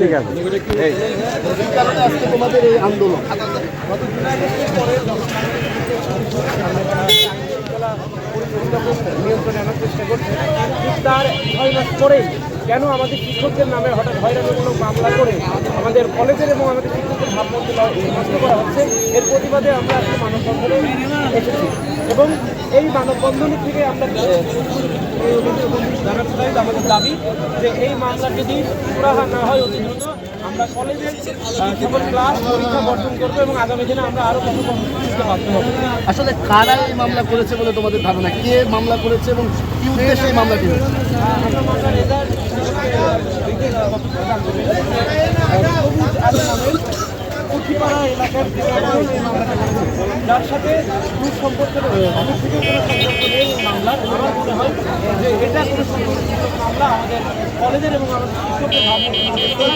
ঠিক আছে। এই। কেন আমাদের শিক্ষকদের নামে হঠাৎ হয়রানিমূলক মামলা করে আমাদের কলেজের এবং আমাদের শিক্ষকদের ভাবমূর্তি নষ্ট করা হচ্ছে? এর প্রতিবাদে আমরা আজকে মানববন্ধনে এসেছি। এবং এই মানববন্ধনের থেকে আমরা জানাতে চাই আমাদের দাবি যে এই মামলা যদি সুরাহা না হয় অতি দ্রুত আমরা কলেজের সকল ক্লাস পরীক্ষা বর্জন করব এবং আগামী দিনে আমরা আরও কত কর্মসূচিতে বাধ্য হব। আসলে কারা এই মামলা করেছে বলে তোমাদের ধারণা? কে মামলা করেছে এবং কি উদ্দেশ্যে এই মামলাটি হয়েছে? আমরা মামলার রেজাল্ট কুঠিপাড়া এলাকার এই। যার সাথে সম্পর্ক থেকে কোনো সম্পর্ক নেই এই মামলার। আমার মনে হয় এটা কোনো সম্পর্কিত মামলা আমাদের কলেজের এবং আমাদের শিক্ষকদের